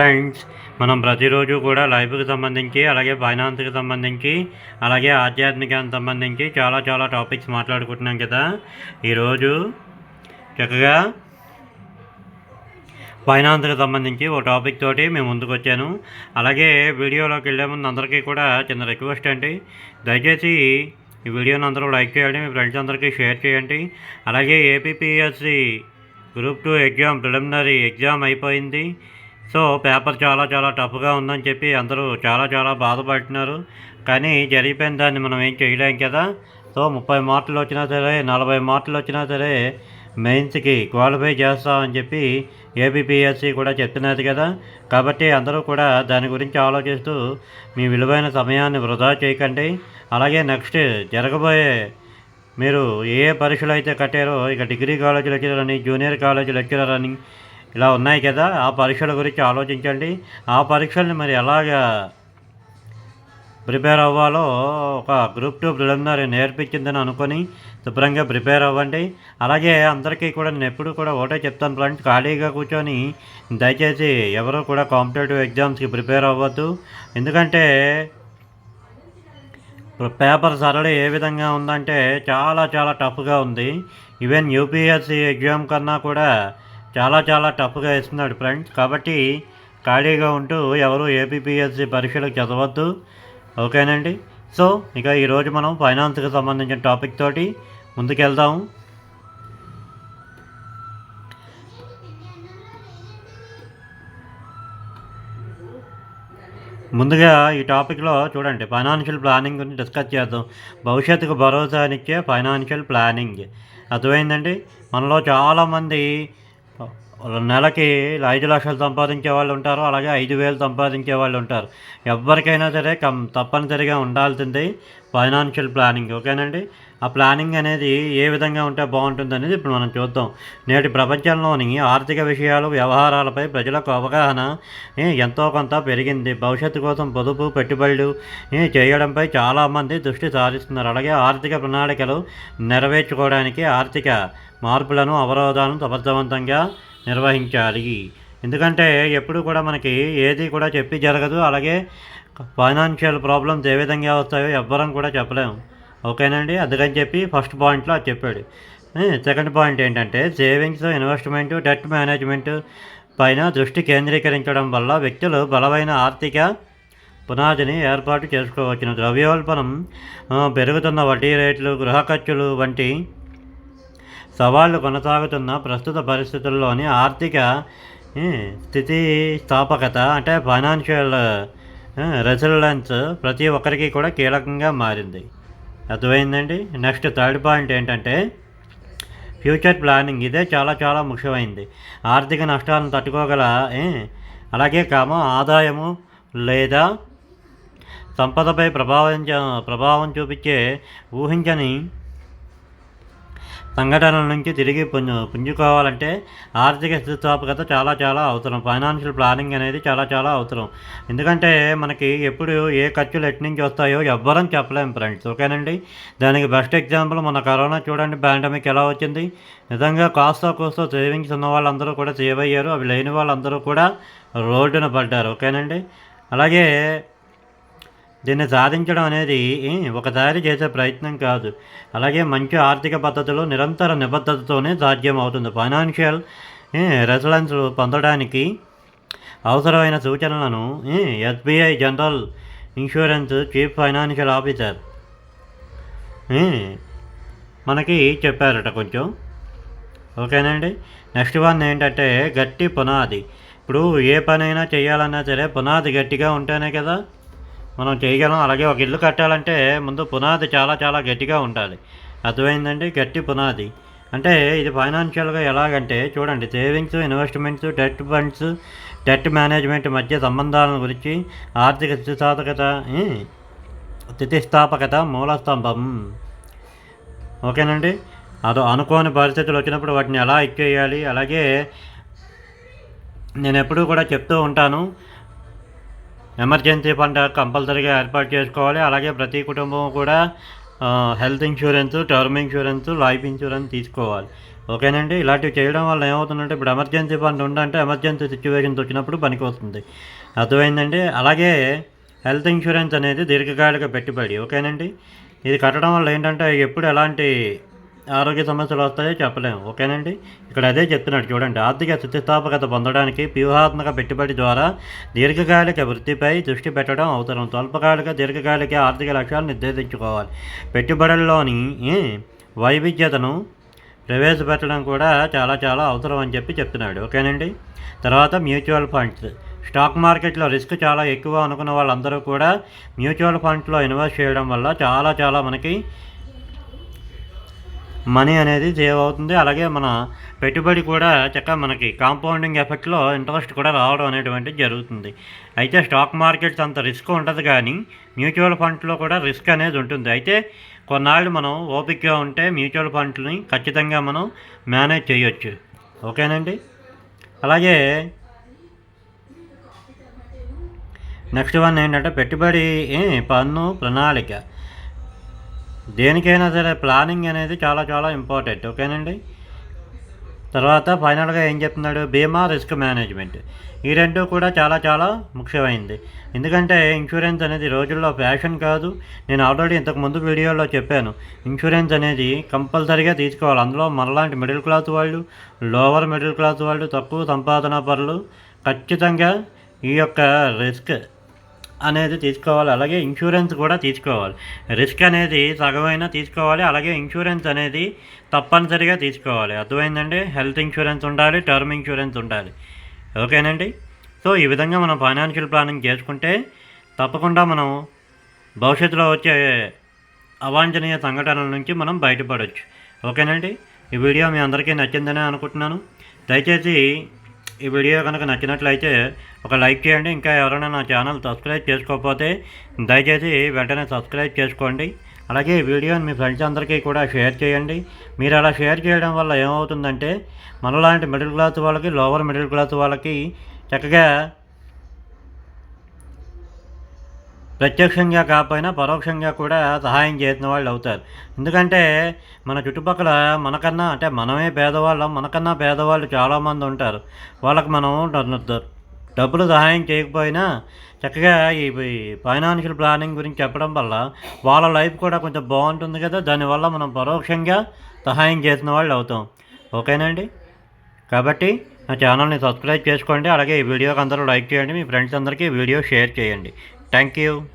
Friends మనం ప్రతిరోజు కూడా లైఫ్కి సంబంధించి అలాగే ఫైనాన్స్కి సంబంధించి అలాగే ఆధ్యాత్మికానికి సంబంధించి చాలా చాలా టాపిక్స్ మాట్లాడుకుంటున్నాం కదా. ఈరోజు చక్కగా ఫైనాన్స్కి సంబంధించి ఓ టాపిక్ తోటి మేము ముందుకు వచ్చాను. అలాగే వీడియోలోకి వెళ్ళే ముందు అందరికీ కూడా చిన్న రిక్వెస్ట్ అండి. దయచేసి ఈ వీడియోని అందరూ లైక్ చేయండి మీ ఫ్రెండ్స్ అందరికీ షేర్ చేయండి. అలాగే APPSC group two exam preliminary exam అయిపోయింది. సో పేపర్ చాలా చాలా టఫ్గా ఉందని చెప్పి అందరూ చాలా చాలా బాధపడుతున్నారు. కానీ జరిగిపోయిన దాన్ని మనం ఏం చేయలేం కదా. సో ముప్పై మార్కులు వచ్చినా సరే నలభై మార్కులు వచ్చినా సరే మెయిన్స్కి క్వాలిఫై చేస్తామని చెప్పి ఏబిపిఎస్సి కూడా చెప్తున్నది కదా. కాబట్టి అందరూ కూడా దాని గురించి ఆలోచిస్తూ మీ విలువైన సమయాన్ని వృధా చేయకండి. అలాగే నెక్స్ట్ జరగబోయే మీరు ఏ ఏ పరీక్షలు అయితే కట్టారో ఇక డిగ్రీ కాలేజ్ లెక్చరర్ అని జూనియర్ కాలేజ్ లెక్చరర్ అని ఇలా ఉన్నాయి కదా ఆ పరీక్షల గురించి ఆలోచించండి. ఆ పరీక్షల్ని మరి ఎలాగా ప్రిపేర్ అవ్వాలో ఒక గ్రూప్ టూ ప్రిలిమినరీ నేర్పించిందని అనుకొని శుభ్రంగా ప్రిపేర్ అవ్వండి. అలాగే అందరికీ కూడా నేను ఎప్పుడు కూడా ఒకటే చెప్తాను ఫ్రెండ్స్ ఖాళీగా కూర్చొని దయచేసి ఎవరు కూడా కాంపిటేటివ్ ఎగ్జామ్స్కి ప్రిపేర్ అవ్వద్దు. ఎందుకంటే పేపర్ సరళి ఏ విధంగా ఉందంటే చాలా చాలా టఫ్గా ఉంది. ఈవెన్ యూపీఎస్సీ ఎగ్జామ్ కన్నా కూడా చాలా చాలా టఫ్గా ఇస్తున్నాడు ఫ్రెండ్స్. కాబట్టి ఖాళీగా ఉంటూ ఎవరు ఏపీపీఎస్సి పరీక్షలకు చదవద్దు. ఓకేనండి? సో ఇక ఈరోజు మనం ఫైనాన్స్కి సంబంధించిన టాపిక్ తోటి ముందుకెళ్దాం. ముందుగా ఈ టాపిక్లో చూడండి ఫైనాన్షియల్ ప్లానింగ్ గురించి డిస్కస్ చేద్దాం. భవిష్యత్తుకు భరోసానిచ్చే ఫైనాన్షియల్ ప్లానింగ్. అర్థమైందండి? మనలో చాలామంది Oh. నెలకి ఐదు లక్షలు సంపాదించే వాళ్ళు ఉంటారు అలాగే ఐదు వేలు సంపాదించే వాళ్ళు ఉంటారు. ఎవరికైనా సరే కం తప్పనిసరిగా ఉండాల్సింది ఫైనాన్షియల్ ప్లానింగ్ ఓకేనండి? ఆ ప్లానింగ్ అనేది ఏ విధంగా ఉంటే బాగుంటుంది అనేది ఇప్పుడు మనం చూద్దాం. నేటి ప్రపంచంలోని ఆర్థిక విషయాలు వ్యవహారాలపై ప్రజలకు అవగాహన ఎంతో కొంత పెరిగింది. భవిష్యత్తు కోసం పొదుపు పెట్టుబడులు చేయడంపై చాలామంది దృష్టి సారిస్తున్నారు. అలాగే ఆర్థిక ప్రణాళికలు నెరవేర్చుకోవడానికి ఆర్థిక మార్పులను అవరోధాలను సమర్థవంతంగా నిర్వహించాలి. ఎందుకంటే ఎప్పుడు కూడా మనకి ఏది కూడా చెప్పి జరగదు. అలాగే ఫైనాన్షియల్ ప్రాబ్లమ్స్ ఏ విధంగా వస్తాయో ఎవ్వరం కూడా చెప్పలేము ఓకేనండి? అందుకని చెప్పి ఫస్ట్ పాయింట్లో అది చెప్పాడు. సెకండ్ పాయింట్ ఏంటంటే సేవింగ్స్ ఇన్వెస్ట్మెంట్ డెట్ మేనేజ్మెంట్ పైన దృష్టి కేంద్రీకరించడం వల్ల వ్యక్తులు బలమైన ఆర్థిక పునాదిని ఏర్పాటు చేసుకోవచ్చును. ద్రవ్యోల్బణం పెరుగుతున్న వడ్డీ రేట్లు గృహ ఖర్చులు వంటి సవాళ్ళు కొనసాగుతున్న ప్రస్తుత పరిస్థితుల్లోని ఆర్థిక స్థితిస్థాపకత అంటే ఫైనాన్షియల్ రెసిలెన్స్ ప్రతి ఒక్కరికి కూడా కీలకంగా మారింది. అర్థమైందండి? నెక్స్ట్ థర్డ్ పాయింట్ ఏంటంటే ఫ్యూచర్ ప్లానింగ్ ఇదే చాలా చాలా ముఖ్యమైంది. ఆర్థిక నష్టాలను తట్టుకోగల ఏ, అలాగే కామ ఆదాయము లేదా సంపదపై ప్రభావం ప్రభావం చూపించే ఊహించని సంఘటనల నుంచి తిరిగి పుంజు పుంజుకోవాలంటే ఆర్థిక స్థితిస్థాపకత చాలా చాలా అవసరం. ఫైనాన్షియల్ ప్లానింగ్ అనేది చాలా చాలా అవసరం. ఎందుకంటే మనకి ఎప్పుడు ఏ ఖర్చులు ఎటు నుంచి వస్తాయో ఎవ్వరం చెప్పలేము ఫ్రెండ్స్. ఓకేనండి? దానికి బెస్ట్ ఎగ్జాంపుల్ మన కరోనా చూడండి పాండమిక్ ఎలా వచ్చింది? నిజంగా కాస్త కోస్తో సేవింగ్స్ ఉన్న వాళ్ళందరూ కూడా సేవ్ అయ్యారు. అవి లేని వాళ్ళందరూ కూడా రోడ్డున పడ్డారు. ఓకేనండి? అలాగే దీన్ని సాధించడం అనేది ఒకసారి చేసే ప్రయత్నం కాదు. అలాగే మంచి ఆర్థిక పద్ధతులు నిరంతర నిబద్ధతతోనే సాధ్యం అవుతుంది ఫైనాన్షియల్ రెసిలెన్స్లు పొందడానికి అవసరమైన సూచనలను SBI general insurance chief financial officer మనకి చెప్పారట కొంచెం. ఓకేనండి? నెక్స్ట్ వన్ ఏంటంటే గట్టి పునాది. ఇప్పుడు ఏ పనైనా చేయాలన్నా సరే పునాది గట్టిగా ఉంటేనే కదా మనం చేయగలం. అలాగే ఒక ఇల్లు కట్టాలంటే ముందు పునాది చాలా చాలా గట్టిగా ఉండాలి. అర్థమైందండి? గట్టి పునాది. అంటే ఇది ఫైనాన్షియల్గా ఎలాగంటే చూడండి savings investments debt funds debt management మధ్య సంబంధాలను గురించి ఆర్థిక స్థితిస్థాపకత స్థితిస్థాపకత మూలస్తంభం. ఓకేనండి? అదో అనుకోని పరిస్థితులు వచ్చినప్పుడు వాటిని ఎలా ఇచ్చేయాలి అలాగే నేను ఎప్పుడూ కూడా చెప్తూ ఉంటాను ఎమర్జెన్సీ ఫండ్ కంపల్సరీగా ఏర్పాటు చేసుకోవాలి. అలాగే ప్రతి కుటుంబం కూడా health insurance term insurance life insurance తీసుకోవాలి. ఓకేనండి? ఇలాంటివి చేయడం వల్ల ఏమవుతుందంటే ఇప్పుడు ఎమర్జెన్సీ ఫండ్ ఉందంటే ఎమర్జెన్సీ సిచ్యువేషన్స్ వచ్చినప్పుడు పనికి వస్తుంది అర్థమైందండి? అలాగే హెల్త్ ఇన్సూరెన్స్ అనేది దీర్ఘకాలిక పెట్టుబడి. ఓకేనండి? ఇది కట్టడం వల్ల ఏంటంటే ఎప్పుడు ఎలాంటి ఆరోగ్య సమస్యలు వస్తాయో చెప్పలేము ఓకేనండి? ఇక్కడ అదే చెప్తున్నాడు చూడండి. ఆర్థిక స్థితిస్థాపకత పొందడానికి వ్యూహాత్మక పెట్టుబడి ద్వారా దీర్ఘకాలిక వృత్తిపై దృష్టి పెట్టడం అవసరం. స్వల్పకాలిక దీర్ఘకాలిక ఆర్థిక లక్ష్యాలు నిర్దేశించుకోవాలి. పెట్టుబడుల్లోని వైవిధ్యతను ప్రవేశపెట్టడం కూడా చాలా చాలా అవసరం అని చెప్పి చెప్తున్నాడు. ఓకేనండి? తర్వాత మ్యూచువల్ ఫండ్స్. స్టాక్ మార్కెట్లో రిస్క్ చాలా ఎక్కువ అనుకున్న వాళ్ళందరూ కూడా మ్యూచువల్ ఫండ్స్లో ఇన్వెస్ట్ చేయడం వల్ల చాలా చాలా మనకి మనీ అనేది సేవ్ అవుతుంది. అలాగే మన పెట్టుబడి కూడా చక్కగా మనకి కాంపౌండింగ్ ఎఫెక్ట్లో ఇంట్రెస్ట్ కూడా రావడం అనేటువంటిది జరుగుతుంది. అయితే స్టాక్ మార్కెట్స్ అంత రిస్క్ ఉండదు కానీ మ్యూచువల్ ఫండ్స్లో కూడా రిస్క్ అనేది ఉంటుంది. అయితే కొన్నాళ్ళు మనం ఓపికగా ఉంటే మ్యూచువల్ ఫండ్స్ని ఖచ్చితంగా మనం మేనేజ్ చేయొచ్చు. ఓకేనండి? అలాగే నెక్స్ట్ వన్ ఏంటంటే పెట్టుబడి పన్ను ప్రణాళిక. దేనికైనా సరే ప్లానింగ్ అనేది చాలా చాలా ఇంపార్టెంట్ ఓకేనండి? తర్వాత ఫైనల్గా ఏం చెప్తున్నాడు? బీమా రిస్క్ మేనేజ్మెంట్. ఈ రెండు కూడా చాలా చాలా ముఖ్యమైంది ఎందుకంటే ఇన్సూరెన్స్ అనేది రోజుల్లో ఫ్యాషన్ కాదు. నేను ఆల్రెడీ ఇంతకు ముందు వీడియోలో చెప్పాను. ఇన్సూరెన్స్ అనేది కంపల్సరీగా తీసుకోవాలి. అందులో మనలాంటి మిడిల్ క్లాస్ వాళ్ళు లోవర్ మిడిల్ క్లాస్ వాళ్ళు తక్కువ సంపాదన పరులు ఖచ్చితంగా ఈ యొక్క రిస్క్ అనేది తీసుకోవాలి. అలాగే ఇన్సూరెన్స్ కూడా తీసుకోవాలి. రిస్క్ అనేది సగమైనా తీసుకోవాలి. అలాగే ఇన్సూరెన్స్ అనేది తప్పనిసరిగా తీసుకోవాలి. అర్థమైందండి? హెల్త్ ఇన్సూరెన్స్ ఉండాలి టర్మ్ ఇన్సూరెన్స్ ఉండాలి. ఓకేనండి? సో ఈ విధంగా మనం ఫైనాన్షియల్ ప్లానింగ్ చేసుకుంటే తప్పకుండా మనం భవిష్యత్తులో వచ్చే అవాంఛనీయ సంఘటనల నుంచి మనం బయటపడవచ్చు ఓకేనండి? ఈ వీడియో మీ అందరికీ నచ్చిందని అనుకుంటున్నాను. దయచేసి ఈ వీడియో కనుక నచ్చినట్లయితే ఒక లైక్ చేయండి. ఇంకా ఎవరైనా నా ఛానల్ సబ్స్క్రైబ్ చేసుకోకపోతే దయచేసి వెంటనే సబ్స్క్రైబ్ చేసుకోండి. అలాగే ఈ వీడియోని మీ ఫ్రెండ్స్ అందరికీ కూడా షేర్ చేయండి. మీరు అలా షేర్ చేయడం వల్ల ఏమవుతుందంటే మనలాంటి మిడిల్ క్లాస్ వాళ్ళకి లోవర్ మిడిల్ క్లాస్ వాళ్ళకి చక్కగా ప్రత్యక్షంగా కాకపోయినా పరోక్షంగా కూడా సహాయం చేసిన వాళ్ళు అవుతారు. ఎందుకంటే మన చుట్టుపక్కల మనకన్నా అంటే మనమే పేదవాళ్ళం మనకన్నా పేదవాళ్ళు చాలామంది ఉంటారు. వాళ్ళకి మనం డ- డబ్బులు సహాయం చేయకపోయినా చక్కగా ఈ ఫైనాన్షియల్ ప్లానింగ్ గురించి చెప్పడం వల్ల వాళ్ళ లైఫ్ కూడా కొంచెం బాగుంటుంది కదా. దానివల్ల మనం పరోక్షంగా సహాయం చేసిన వాళ్ళు అవుతాం. ఓకేనండి కాబట్టి నా ఛానల్ని సబ్స్క్రైబ్ చేసుకోండి. అలాగే ఈ వీడియోకి అందరూ లైక్ చేయండి. మీ ఫ్రెండ్స్ అందరికీ వీడియో షేర్ చేయండి. Thank you.